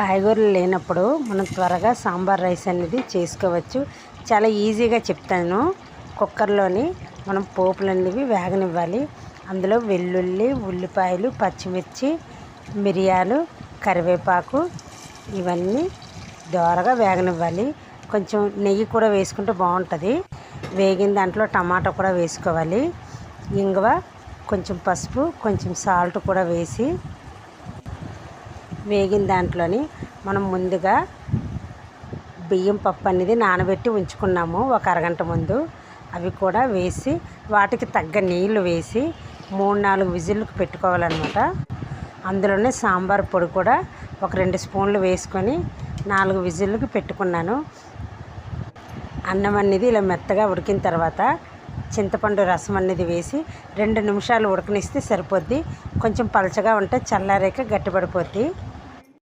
కాయగూరలు లేనప్పుడు మనం త్వరగా సాంబార్ రైస్ అనేది చేసుకోవచ్చు. చాలా ఈజీగా చెప్తాను. కుక్కర్లోని మనం పోపులు అనేవి వేగనివ్వాలి. అందులో వెల్లుల్లి ఉల్లిపాయలు పచ్చిమిర్చి మిరియాలు కరివేపాకు ఇవన్నీ దోరగా వేగనివ్వాలి. కొంచెం నెయ్యి కూడా వేసుకుంటే బాగుంటుంది. వేగిన దాంట్లో టమాటా కూడా వేసుకోవాలి. ఇంగువ కొంచెం పసుపు కొంచెం సాల్ట్ కూడా వేసి వేగిన దాంట్లోని మనం ముందుగా బియ్యం పప్పు అనేది నానబెట్టి ఉంచుకున్నాము ఒక అరగంట ముందు. అవి కూడా వేసి వాటికి తగ్గ నీళ్ళు వేసి మూడు నాలుగు విజిల్కి పెట్టుకోవాలన్నమాట. అందులోనే సాంబార్ పొడి కూడా ఒక రెండు స్పూన్లు వేసుకొని నాలుగు విజిల్కి పెట్టుకున్నాను. అన్నం అనేది ఇలా మెత్తగా ఉడికిన తర్వాత చింతపండు రసం అనేది వేసి రెండు నిమిషాలు ఉడకనిస్తే సరిపోద్ది. కొంచెం పలచగా ఉంటే చల్లారాక గట్టిపడిపోద్ది.